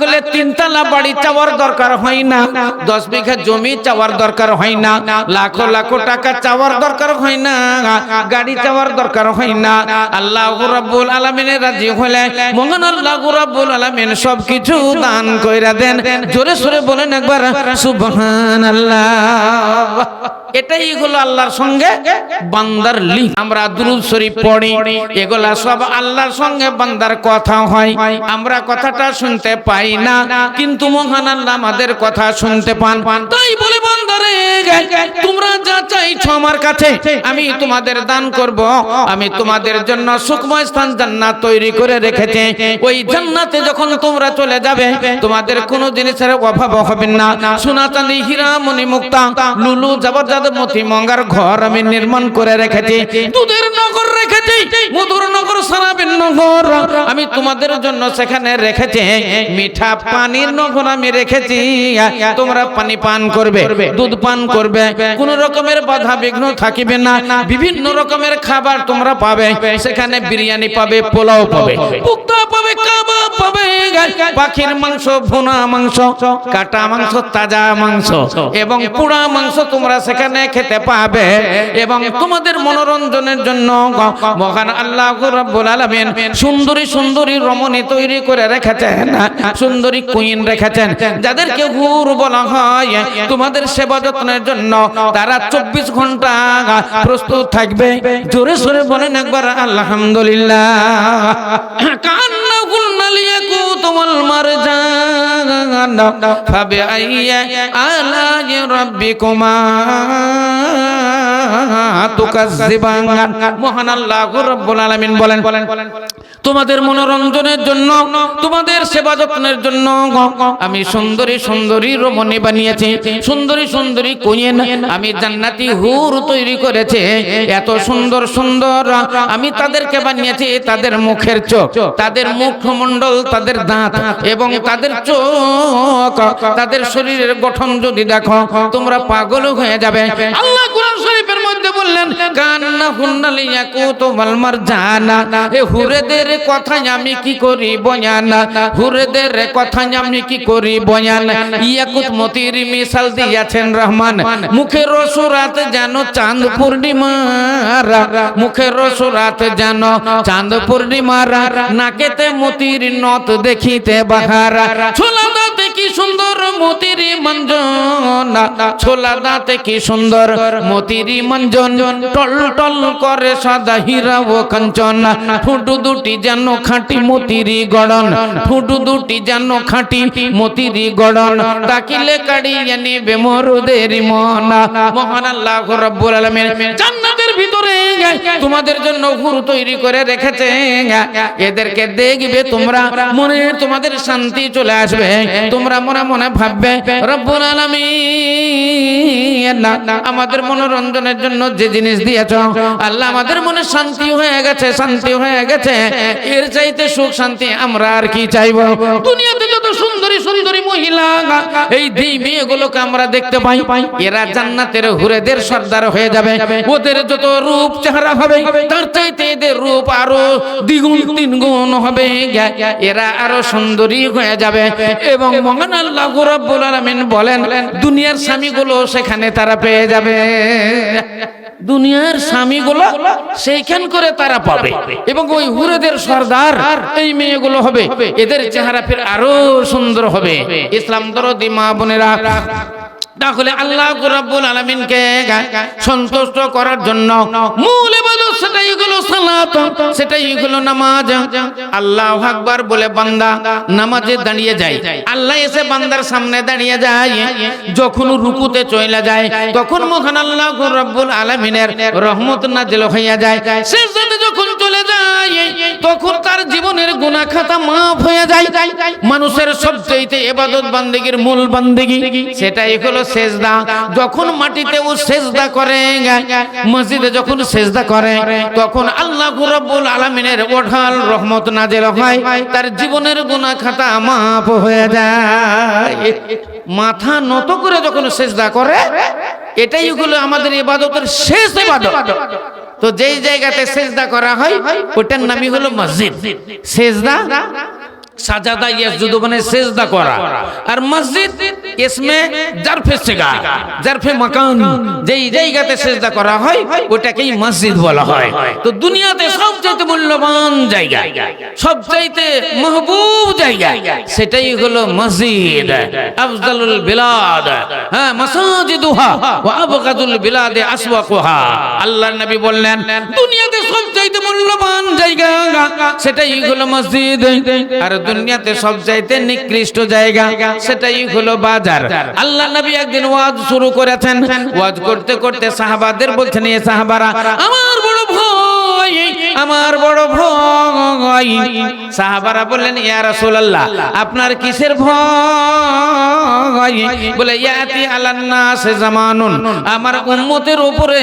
তাহলে তিনতলা বাড়ি চাওয়ার দরকার হয় না, দশ বিঘা জমি চাওয়ার দরকার হয় না, লাখো লাখো টাকা চাওয়ার দরকার হয় না, গাড়ি চাওয়ার দরকার হয় না। আল্লাহ রাব্বুল আলামিনের রাজি হলে মহান আল্লাহ রাব্বুল আলামিন সবকিছু দান কইরা দেন। জোরে সোরে বলেন একবার, সুবহানাল্লাহ। এটাই হলো আল্লাহর সঙ্গে বান্দার লিঙ্ক। আমরা দুরুদ শরীফ পড়ি, এগুলা সব আল্লাহর সঙ্গে বান্দার কথা হয়। আমরা কথাটা শুনতে পাই। না, কিন্তু মহান আল্লাহ আমাদের কথা শুনতে পান। তাই বলে, বান্দারে, তোমরা যা চাইছো আমার কাছে, আমি তোমাদের দান করব। আমি তোমাদের জন্য সুখময় স্থান জান্নাত তৈরি করে রেখেছি। ওই জান্নাতে যখন তোমরা চলে যাবে, তোমাদের কোনো জিনিসের অভাব হবে না। সোনা চাঁদি হীরা মণি মুক্তা, লুলু, জবরদস্ত মতি মঙ্গার ঘর আমি নির্মাণ করে রেখেছি। দুধের নগর রেখেছি, মধুর নগর সারাবেন নগর আমি তোমাদের জন্য সেখানে রেখেছি। মিঠা পানির নগর আমি রেখেছি, তোমরা পানি পান করবে, দুধ পান করবে, কোন রকমের বাধা বিঘ্ন থাকিবে না, বিভিন্ন রকমের খাবার তোমরা পাবে, সেখানে বিরিয়ানি পাবে, পোলাও পাবে, পুক্তা পাবে, কাবাব পাবে, পাখির মাংস, ভুনা মাংস, কাটা মাংস, তাজা মাংস এবং পোড়া মাংস তোমরা সেখানে খেতে পাবে এবং তোমাদের মনোরঞ্জনের জন্য মহান আল্লাহ রাব্বুল আলামিন সুন্দরী সুন্দরী রমণী তৈরি করে রেখেছেন। সুন্দরী কুইন রেখেছেন। যাদেরকে হুর বলা হয় তোমাদের সেবা যত্নের জন্য তারা চব্বিশ ঘণ্টা প্রস্তুত থাকবে। জোরে সোরে বলেন একবার আলহামদুলিল্লাহ। কান্না কুন্না কুতমল মার ফাবিআইয়ি আলাজি রাব্বিকুমা তুকাজ্জিবান। মহান আল্লাহ রাব্বুল আলামিন বলেন, তোমাদের মনোরঞ্জনের জন্য, তোমাদের সেবা যত্নের জন্য আমি সুন্দরী সুন্দরী রমণী বানিয়েছি, সুন্দরী সুন্দরী কুইন আমি জান্নাতি হুর তৈরি করেছে। এত সুন্দর সুন্দর আমি তাদেরকে বানিয়েছি, তাদের মুখের চোখ, তাদের মুখমণ্ডল, তাদের দাঁত এবং তাদের চোখ। তাদের শরীরের গঠন যদি দেখো তোমরা পাগল হয়ে যাবে। আল্লাহ কোরআন মধ্যে বললেন কান্না হুন্নালি ইয়াকুতু ওয়াল মারজানা। এ হুরেদের কথায় আমি কি করি বয়ান? হুরেদের কথায় আমি কি করি বয়ান? ইয়াকুত মতির মিসাল দিয়েছেন রহমান। মুখের রসুরাত যেন চাঁদ পূর্ণিমার মুখের রসুরাত যেন চাঁদ পূর্ণিমার নাকেতে মতির নত দেখিতে বাহারা। ছোলা কি সুন্দর মতিরি মঞ্জন? ছোলা দাঁতে কি সুন্দর মতিরি মঞ্জন? টল টল করে সাদা হীরা ও কাঞ্চন। ফুটু দুটি যেন খাঁটি মতিরি গড়ন। ফুটু দুটি যেন খাঁটি মতিরি গড়ন। তাকিলে কাড়িয়ে নিবে মরুদের মন। মহান আল্লাহ রাব্বুল আলামিন জান্নাতের ভিতরে তোমাদের জন্য হুর তৈরি করে রেখেছে। এদেরকে দেখবে তোমরা, মনে তোমাদের শান্তি চলে আসবে। তোমরা মনে মনে ভাববে, রব্বুল আলামিন আমাদের মনোরঞ্জনের জন্য যে জিনিস দিয়েছ, আল্লাহ আমাদের মনে শান্তি হয়ে গেছে, শান্তি হয়ে গেছে। এর চাইতে সুখ শান্তি আমরা আর কি চাইব? দুনিয়াতে যত সুন্দরী সুন্দরী মহিলা। এই দিই মেয়েগুলোকে আমরা দেখতে পাই। এরা জান্নাতের হুরেদের সর্দার হয়ে যাবে। ওদের যত রূপ চেহারা হবে, তার চাইতে এদের রূপ আরও দ্বিগুণ তিন গুণ হবে। এরা আরও সুন্দরী হয়ে যাবে। এবং মহান আল্লাহ রাব্বুল আলামিন বলেন, দুনিয়ার স্বামীগুলো সেখানে তারা পেয়ে যাবে। দুনিয়ার স্বামীগুলো সেইখান করে তারা পাবে। এবং ওই হুরেদের সর্দার এই মেয়েগুলো হবে। এদের চেহারা ফের আরও সুন্দর হবে। ইসলাম দরদি মা বোনেরা তাহলে আল্লাহ রাব্বুল আলামিনকে সন্তুষ্ট করার জন্য মূল ইবাদত সেটাই হলো সালাত, সেটাই হলো নামাজ। আল্লাহু আকবার বলে বান্দা নামাজে দাঁড়িয়ে যায়। আল্লাহ এসে বান্দার সামনে দাঁড়িয়ে যায়। যখন রুকুতে চলে যায়, তখন আল্লাহ রাব্বুল আলামিনের রহমত হইয়া যায়। সেজদাতে যখন চলে যায়, তখন তার জীবনের গুনাহ খাতা মাফ হয়ে যায়। মানুষের সবচেয়ে ইবাদত বান্দেগীর মূল বান্দেগী সেটাই হলো সেজদা, যখন মাটিতে ও সেজদা করে, মসজিদে যখন সেজদা করে, তখন আল্লাহ রাব্বুল আলামিনের ওঠাল রহমত নাজেল হয়, তার জীবনের গুনাহ খাতা মাফ হয়ে যায়। মাথা নত করে যখন সেজদা করে, এটাই হলো আমাদের ইবাদতের শেষ ইবাদত। তো যেই জায়গাতে সেজদা করা হয়, ওটার নামই হলো মসজিদ। সেজদা সাজাদা ইয়াসজুদু মানে সেজদা করা। আর মসজিদ ইসমে জারফে সেগা, জারফে মাকান, যেই জায়গাতে সেজদা করা হয়, ওটাকেই মসজিদ বলা হয়। তো দুনিয়াতে সবচেয়ে মূল্যবান জায়গা, সবচাইতে মাহবুব জায়গা, সেটাই হলো মসজিদ। আফজালুল বিলাদ হ্যাঁ মাসাজিদুহা ওয়া আবগাদুল বিলাদে আসওয়াকুহা। আল্লাহর নবী বললেন, দুনিয়াতে সবচাইতে মূল্যবান জায়গা, সেটাই হলো মসজিদ। আর দুনিয়াতে সব চাইতে নিকৃষ্ট জায়গা সেটাই হলো বাজার। আল্লাহ নবী একদিন ওয়াজ শুরু করেছেন। ওয়াজ করতে করতে সাহাবাদের বলছেন এ সাহাবারা আমার বড় ভয় আমার বড় ভয়। সাহাবারা বললেন ইয়া রাসূলুল্লাহ আপনার কিসের ভয়? আমার উম্মতের উপরে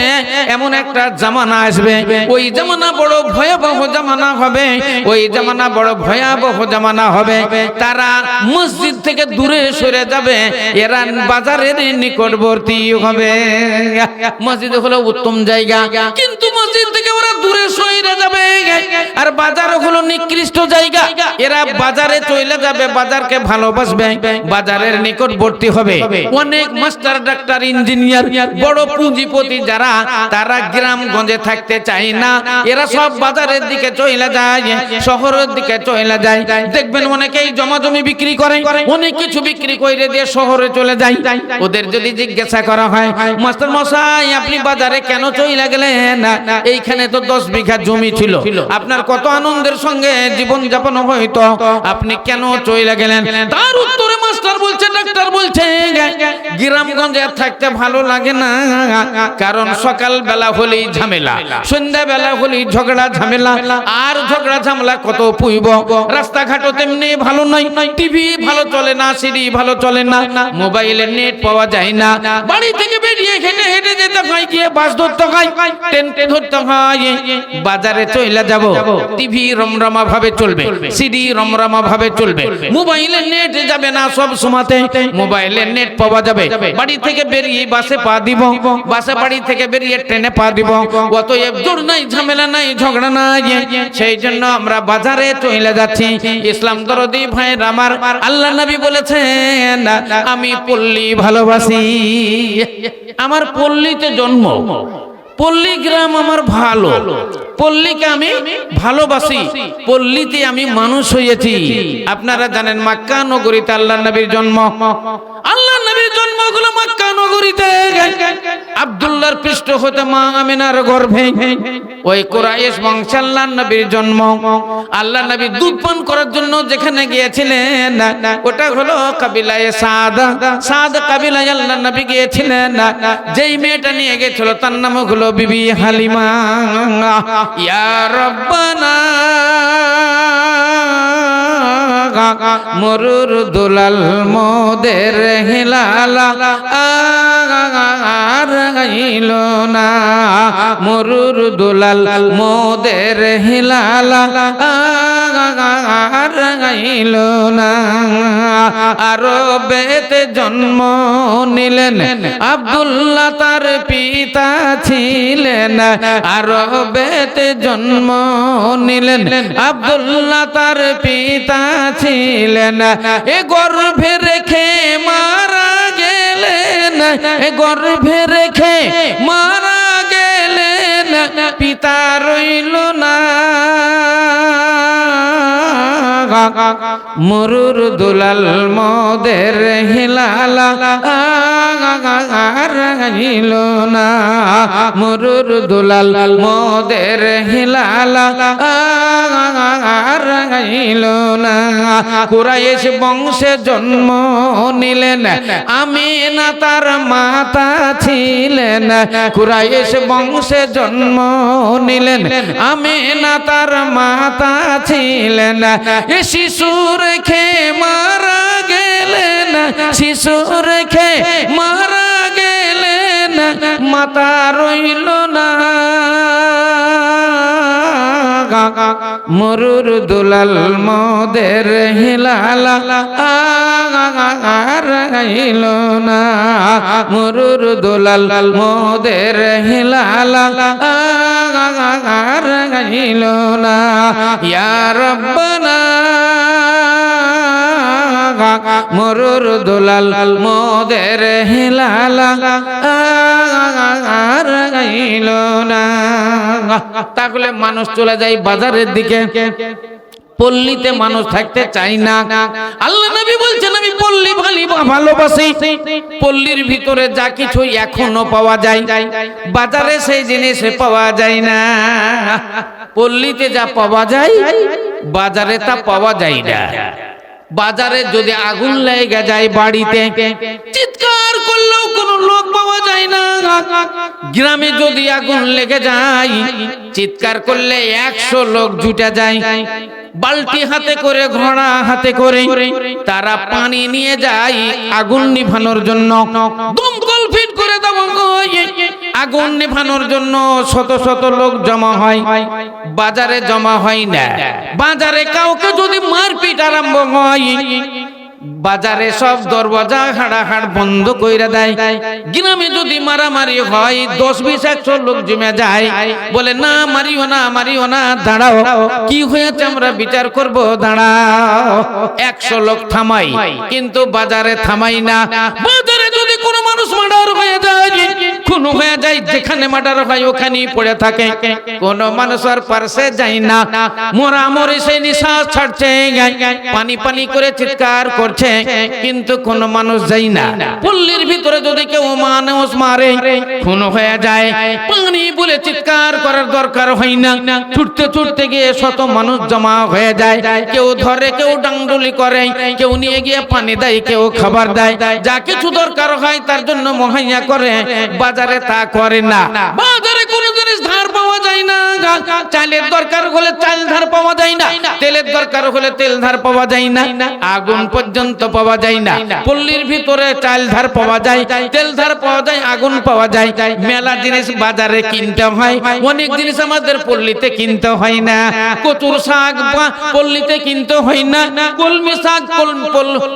এমন একটা জামানা আসবে। ওই জামানা বড় ভয়াবহ জামানা হবে। ওই জামানা বড় ভয়াবহ জামানা হবে। তারা মসজিদ থেকে দূরে সরে যাবে। এরা বাজারের নিকটবর্তী হবে। মসজিদ হলো উত্তম জায়গা। কিন্তু মসজিদ থেকে ওরা দূরে সরে যাবে। আর বাজার হলো নিকৃষ্ট জায়গা। এরা বাজারে চলে যাবে, বাজারকে ভালোবাসবে। বাজারের নিকটবর্তী হবে। অনেক মাস্টার ডাক্তার, ইঞ্জিনিয়ার, বড় পুঁজিপতি যারা, তারা থাকতে চায় না। এরা সব বাজারের দিকে চলে যায়, শহরের দিকে চলে যায়। দেখবেন অনেকেই বিক্রি করে, অনেক কিছু বিক্রি করে দিয়ে শহরে চলে যায়। ওদের যদি জিজ্ঞাসা করা হয়, মাস্টার মশাই, আপনি বাজারে কেন চলে গেলেন? এইখানে তো দশ বিঘা জমি ছিল। আপনার কত আনন্দের সঙ্গে জীবন যাপন হইতো। আপনি কেন চলে গেলেন? তার উত্তরে মাস্টার বলছে, ডাক্তার বলছে, গ্রামগঞ্জে থাকতে ভালো লাগে না। কারণ সকাল বেলা হলেই ঝামেলা সন্ধ্যা বেলা হলেই ঝগড়া, ঝামেলা। আর ঝগড়া, ঝামেলা কত পুইব? রাস্তাঘাটও তেমনি ভালো নয়, টিভি ভালো চলে না, সিডি ভালো চলে না, মোবাইলে নেট পাওয়া যায় না। বাড়ি থেকে বেরিয়ে হেঁটে হেঁটে যেতে হয়, গিয়ে বাস ধরতে হয়, ট্রেন ধরতে হয়, বাজারে চলে যাব টিভি রমরমা ভাবে চলবে সিডি রমরমা ভাবে চলবে, মোবাইলে নেট যাবে না সব সময়তে, মোবাইলে নেট পাওয়া যাবে, বাড়ি থেকে বেরিয়ে বাসে পা দিব, বাসে বাড়ি থেকে বেরিয়ে ট্রেনে পা দিব, অতএব জোর নাই, ঝামেলা নাই, ঝগড়া নাই, সেই জন্য আমরা বাজারে চলে যাচ্ছি। ইসলাম দরদি ভাইয়ের আমার, আল্লাহ নবী বলেছেন, আমি পল্লী ভালোবাসি। আমার পল্লীতে জন্ম। পল্লী গ্রাম আমার ভালো। পল্লীকে আমি ভালোবাসি। পল্লীতে আমি মানুষ হয়েছি। আপনারা জানেন মাক্কা নগরীতে আল্লাহ নবীর জন্ম। আল্লাহ নবীর জন্ম হলো মাক্কা নগরীতে। আব্দুল্লাহর পৃষ্ঠ হতে মা আমিনার গর্ভে। ওই কোরাইশ বংশে আল্লাহ নবীর জন্ম। আল্লাহ নবী দুধ পান করার জন্য যেখানে গিয়েছিলেন, ওটা হলো কাবিলায় সাদ। সাদ কাবিলায় আল্লাহ নবী গিয়েছিলেন। যেই মেয়েটা নিয়ে গেছিল তার নাম হলো বিবি হালিমা। ইয়া রব্বানা মরুর দুলাল মোদের হিলালা আর গাইল না মরুর দুলাল মোদের হিলালা আর গাইল না আরও বেতে জন্ম নিলেন। আব্দুল্লাহ তার পিতা ছিলেন। আরও বেতে জন্ম নিলেন। আব্দুল্লাহ তার পিতা ছিলেন। এ গর্ভে রেখে মারা গেলেন। এ গর্ভে রেখে মারা গেলেন। পিতা রইল না। মরুর দুলাল মদের হিলালা গাইল না। মরুর দুলাল মদের হিলালা গাইল না। কুরাইশ বংশে জন্ম নিলেন আমি না তার মাতা ছিলেন। কুরাইশ বংশে জন্ম নিলেন। আমি না তার মাতা ছিলেন। এ শিশুর রেখে মারা গেলেন। শিশুর রেখে মারা গেলেন। মাতা রইল না। মরুর দুলাল মদের হিলালা গাইল না। মরুর দুলাল মদের হিলালা গাইল না। ইয়া রব্বানা। মরুর দোলাল মোদের হেলালা আর না তাহলে মানুষ চলে যায় বাজারের দিকে। পল্লীতে মানুষ থাকতে চাই না। আল্লাহ নবী বলছেন, আমি পল্লী ভালি ভালোবাসি। পল্লীর ভিতরে যা কিছু এখনও পাওয়া যায়, বাজারে সেই জিনিস পাওয়া যায় না। পল্লীতে যা পাওয়া যায়, বাজারে তা পাওয়া যায় না। বাজারে যদি আগুন লেগে যায় বাড়িতে করলেও কোনো লোক পাওয়া যায় না। গ্রামে যদি আগুন লেগে যায়, চিৎকার করলে একশো লোক জুটে যায়। বালতি হাতে করে, ঘোড়া হাতে করে তারা পানি নিয়ে যায় আগুন নিভানোর জন্য। দমকল ফিট করে আগুন নিভানোর জন্য শত শত লোক জমা হয়। বাজারে জমা হয় না। বাজারে কাউকে যদি মারপিট আরম্ভ হয় বাজারে সব দরওয়াজা হাড়াহাড় বন্ধ কইরা দেয়। গ্রামে যদি মারামারি হয়, দশ বিশ একশো লোক জমে যায়। বলে, না, মারিও না মারিও না, দাঁড়াও, কি হয়েছে আমরা বিচার করব, দাঁড়াও। একশো লোক থামাই, কিন্তু বাজারে থামাই না। বাজারে যদি কোনো মানুষ মার্ডার হয়ে যায় খুন হয়ে যায়, যেখানে মার্ডার হয়, ওখানেই পড়ে থাকে। কোন মানুষ আর পার্শ্বে যায় না। মোরা মরে সেই নিঃশ্বাস ছাড়ছে, পানি পানি করে চিৎকার করছে, কিন্তু কোন মানুষ যাই না। পল্লীর ভিতরে যদি কেউ মানুষ মারে, খুন হয়ে যায়। পানি বলে চিৎকার করার দরকার হয় না। ছুটতে ছুটতে গিয়ে শত মানুষ জমা হয়ে যায়। কেউ ধরে, কেউ ডাংডুলি করে, কেউ নিয়ে গিয়ে পানি দেয়, কেউ খাবার দেয়। যা কিছু দরকার হয়, তার জন্য মহাইয়া করে। বাজারে তা করে না। বাজারে ধার পাওয়া যায় না। চালের দরকার হলে চাল ধার পাওয়া যায় না। তেলের দরকার হলে তেল ধার পাওয়া যায় না। আগুন পর্যন্ত পাওয়া যায় না। পল্লীর ভিতরে চাল ধার পাওয়া যায়, তেল ধার পাওয়া যায়, আগুন পাওয়া যায়। মেলা জিনিস বাজারে কিনতে হয়, অনেক জিনিস আমাদের পল্লীতে কিনতে হয় না। কচুর শাক পল্লীতে কিনতে হয় না। কলমি শাক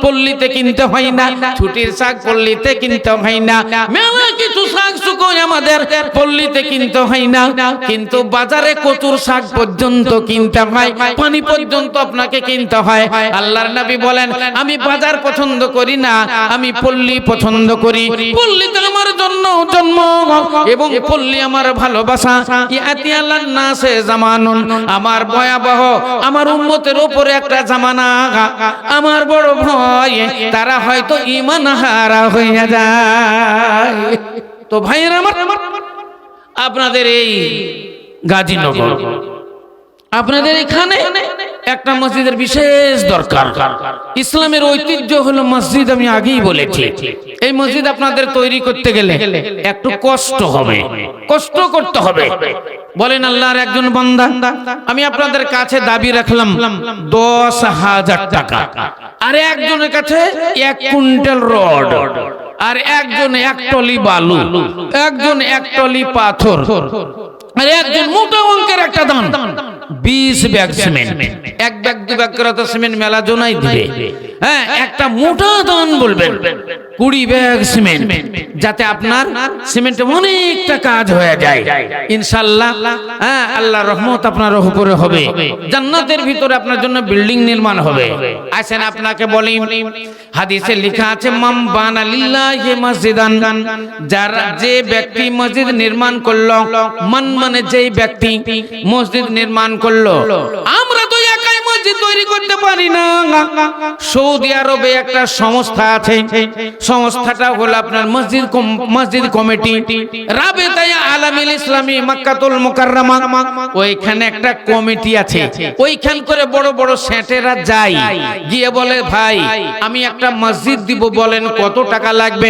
পল্লীতে কিনতে হয় না। ছুটির শাক পল্লীতে কিনতে হয় না। মেলা কিছু শাক শুকোয় আমাদের পল্লীতে কিনতে হয় না। কিন্তু বাজারে কচুর শাক পর্যন্ত কিনতে হয়, পানি পর্যন্ত আপনাকে কিনতে হয়। আল্লাহর নবী বলেন, আমি বাজার পছন্দ করি না, আমি পল্লী পছন্দ করি। পল্লীতে আমার জন্য জন্ম এবং পল্লী আমার ভালোবাসা। ইয়াতি আল্লাহ নাসে জামানুন, আমার ভয়াবহ, আমার উম্মতের উপরে একটা জামানা। আমার বড় ভয় তারা হয়তো ইমান হারা হইয়া যায়। তো ভাইয়ের আমার আপনাদের এই গাজীনগর। আপনাদের এখানে একটা মসজিদের বিশেষ দরকার। ইসলামের ঐতিহ্য হলো মসজিদ, আমি আগেই বলেছি। এই মসজিদ আপনাদের তৈরি করতে গেলে একটু কষ্ট হবে। কষ্ট করতে হবে। বলেন আল্লাহর একজন বান্দা, আমি আপনাদের কাছে দাবি রাখলাম, দশ হাজার টাকা। আর একজনের কাছে এক কুইন্টাল রড। আর একজন এক টলি বালু একজন এক টলি পাথর আর একজন মোটা অঙ্কের একটা দান। বিশ ব্যাগ সিমেন্ট। এক ব্যাগ দু ব্যাগ করে তো সিমেন্ট মেলা জনাই দিবে। হ্যাঁ একটা মোটা দান বলবেন। কুড়ি ব্যাগ সিমেন্ট। যাতে আপনার সিমেন্টে অনেকটা কাজ হয়ে যায়। ইনশাল্লাহ হ্যাঁ আল্লাহ রহমত আপনার উপরে হবে। জান্নাতের ভিতরে আপনার জন্য বিল্ডিং নির্মাণ হবে। আসেন আপনাকে বলি। হাদিসে লেখা আছে মাম বানা লিল্লাহি মসজিদান। যারা যে ব্যক্তি মসজিদ নির্মাণ করল মন মানে যেই ব্যক্তি মসজিদ নির্মাণ করল। মসজিদ তৈরি করতে পারি না। সৌদি আরবে একটা সংস্থা আছে। সংস্থাটা হলো আপনার মসজিদ মসজিদ কমিটি। রাবেতায়া আলামিল ইসলামী মাক্কাতুল মুকাররমা। ওইখানে একটা কমিটি আছে। ওইখান করে বড় বড় সেটেরা যায়। গিয়ে বলে, ভাই, আমি একটা মসজিদ দিব, বলেন কত টাকা লাগবে?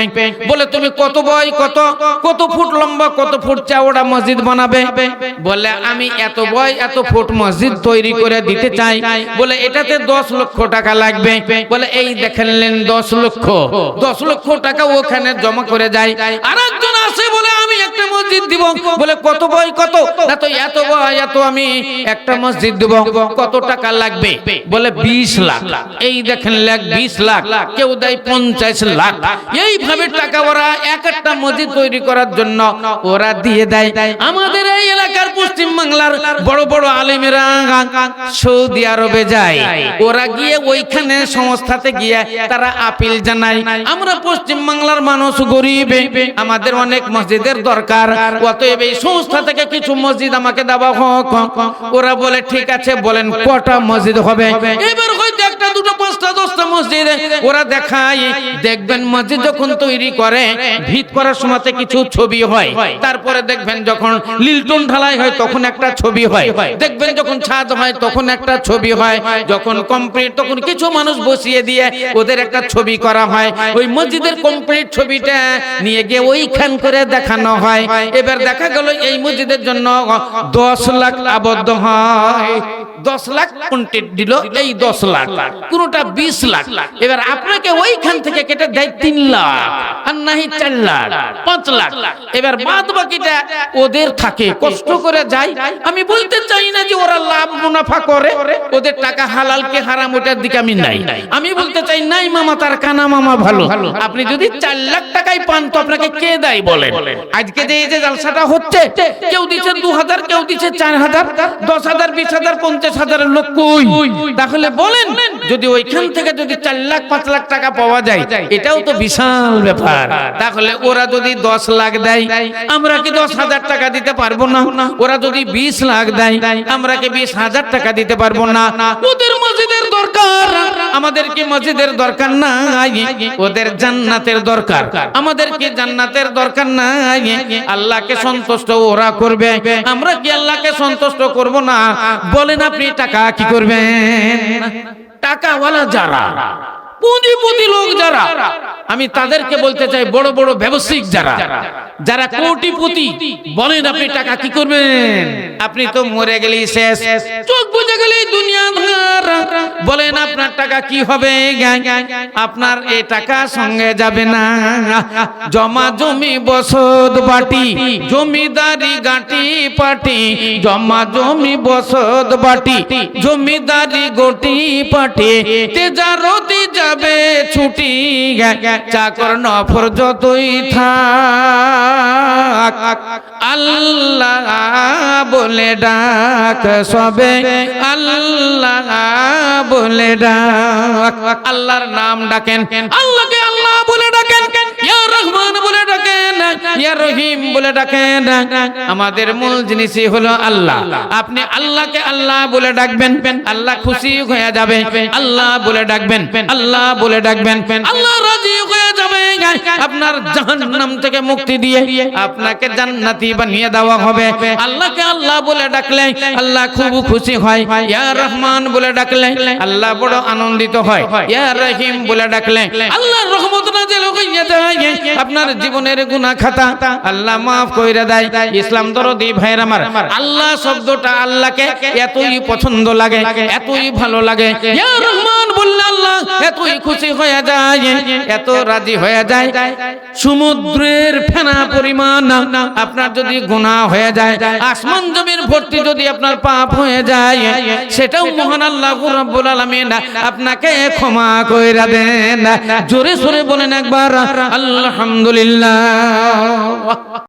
বলে, তুমি কত বয়, কত? কত ফুট লম্বা, কত ফুট চাওড়া মসজিদ বানাবে? বলে, আমি এত বয়, এত ফুট মসজিদ তৈরি করে দিতে চাই। বলে এটাতে দশ লক্ষ টাকা লাগবে। বলে এই দেখেনলেন দশ লক্ষ। দশ লক্ষ টাকা ওখানে জমা করে যায় আর একজন আসে বলে আমি একটা মসজিদ দিব। বলে কত বই কত? না তো এত বয় এত আমি একটা মসজিদ দিব। কত টাকা লাগবে? বলে বিশ লাখ। এই দেখেন লাখ বিশ লাখ। কেউ দেয় পঞ্চাশ লাখ। এইভাবে টাকা ওরা এক একটা মসজিদ তৈরি করার জন্য ওরা দিয়ে দেয় আমাদের এই এলাকার পশ্চিম বাংলার বড় বড় আলেমেরা সৌদি আরবে আরবে যায়। ওরা গিয়ে ওইখানে সংস্থাতে গিয়ে তারা আপিল জানায়। আমরা পশ্চিম বাংলার মানুষ গরিব। আমাদের অনেক মসজিদের দরকার। অতএব এই সংস্থা থেকে কিছু মসজিদ আমাকে দেওয়া হোক। ওরা বলে ঠিক আছে বলেন কটা মসজিদ হবে? এবার হয়তো একটা দুটো পাঁচটা দশটা মসজিদ ওরা দেখায়। দেখবেন মসজিদ যখন তৈরি করে ভিত করার সময়তে কিছু ছবি হয়। তারপরে দেখবেন যখন লিলটন ঢালাই হয় তখন একটা ছবি হয়। দেখবেন যখন ছাদ হয় তখন একটা ছবি হয়। যখন কমপ্লিট তখন কিছু মানুষ বসিয়ে দিয়ে ওদের একটা ছবি করা হয়। ওই মসজিদের কমপ্লিট ছবিটা নিয়ে গিয়ে ওইখান করে দেখানো হয়। এবার দেখা গেল এই মসজিদের জন্য দশ লাখ আবদ্ধ হয়। দশ লাখ কন্টেন্ট দিল? এই দশ লাখ। কোনটা বিশ লাখ? এবার আপনাকে ওইখান থেকে কেটে দেয় তিন লাখ আর নাহি চার লাখ, পাঁচ লাখ। এবার বাদ বাকিটা ওদের থাকে। কষ্ট করে যায়। আমি বলতে চাই না যে ওরা লাভ মুনাফা করে। ওদের টাকা হালাল কে হারাম ওটার দিকে আমি নাই। আমি বলতে চাই, নাই মামা, তার কানা মামা ভালো। আপনি যদি চার লাখ টাকাই পান তো আপনাকে কে দেয় বলেন আজকে যে এই যে জালসাটা হচ্ছে, কেউ দিচ্ছে দু হাজার, কেউ দিচ্ছে চার হাজার, দশ হাজার, বিশ হাজার, পঞ্চাশ হাজারের লোক কই? তাহলে বলেন, যদি ওইখান থেকে যদি চার লাখ, পাঁচ লাখ টাকা পাওয়া যায়, এটাও তো বিশাল ব্যাপার। তাহলে ওরা যদি দশ লাখ দেয়, আমরা কি দশ হাজার টাকা দিতে পারব না? ওরা যদি বিশ লাখ দেয়, আমরা কি বিশ হাজার টাকা দিতে পারব না? ওদের মসজিদের দরকার। আমাদের কি মসজিদের দরকার নাই? ওদের জান্নাতের দরকার। আমাদের কি জান্নাতের দরকার নাই? আল্লাহকে সন্তুষ্ট ওরা করবে। আমরা কি আল্লাহকে সন্তুষ্ট করব না? বলেন আপনি, টাকা কি করবেন? টাকাওয়ালা যারা। পুঁজিপতি লোক যারা আমি তাদেরকে বলতে চাই বড় বড় ব্যবসায়িক যারা যারা কোটিপতি বলেন আপনি টাকা কি করবেন? আপনি তো মরে গেলি শেষ। চোখ বুঝে গেলি দুনিয়া ধার। বলেন আপনার টাকা কি হবে? আপনার এই টাকা সঙ্গে যাবে না। জমা জমি বসত বাটি জমিদারি গাটি পাটি জমা জমি বসত বাটি জমিদারি গটি পাটি তেজারতি যাবে ছুটি চাকর নফর যতই থাক, আল্লাহ বলে ডাক সবে, আল্লাহ বলে ডাক, আল্লাহর নাম ডাকেন। আল্লাহকে আল্লাহ বলে রহমান বলে ডাকেন, ইয়া রহিম বলে ডাকেন। আমাদের মূল জিনিসই হলো আল্লাহ। আপনি আল্লাহকে আল্লাহ বলে ডাকবেন, আল্লাহ খুশি হয়ে যাবে। আল্লাহ বলে ডাকবেন, আল্লাহ বলে ডাকবেন। আল্লাহ রাজি হয়ে যাবে। আপনার জাহান্নাম থেকে মুক্তি দিয়ে আপনাকে জান্নাতি বানিয়ে দেওয়া হবে। আল্লাহকে আল্লাহ বলে ডাকলে আল্লাহ খুব খুশি হয়। ইয়া রহমান বলে ডাকলে আল্লাহ বড় আনন্দিত হয়। ইয়া রহিম বলে ডাকলে আল্লাহ রহমত আপনার জীবনের গুনাহ খাতা আল্লাহ মাফ কইরা দেয়। ইসলাম দরদি ভাইয়ের আমার। আল্লাহ শব্দটা আল্লাহকে এতই পছন্দ লাগে, এতই ভালো লাগে। সমুদ্রের আপনার যদি গুনাহ হয়ে যায়, আসমান জমির ভর্তি যদি আপনার পাপ হয়ে যায়, সেটাও মহান আল্লাহ আপনাকে ক্ষমা কইরা দেন। জোরে সোরে বলেন একবার আলহামদুলিল্লাহ।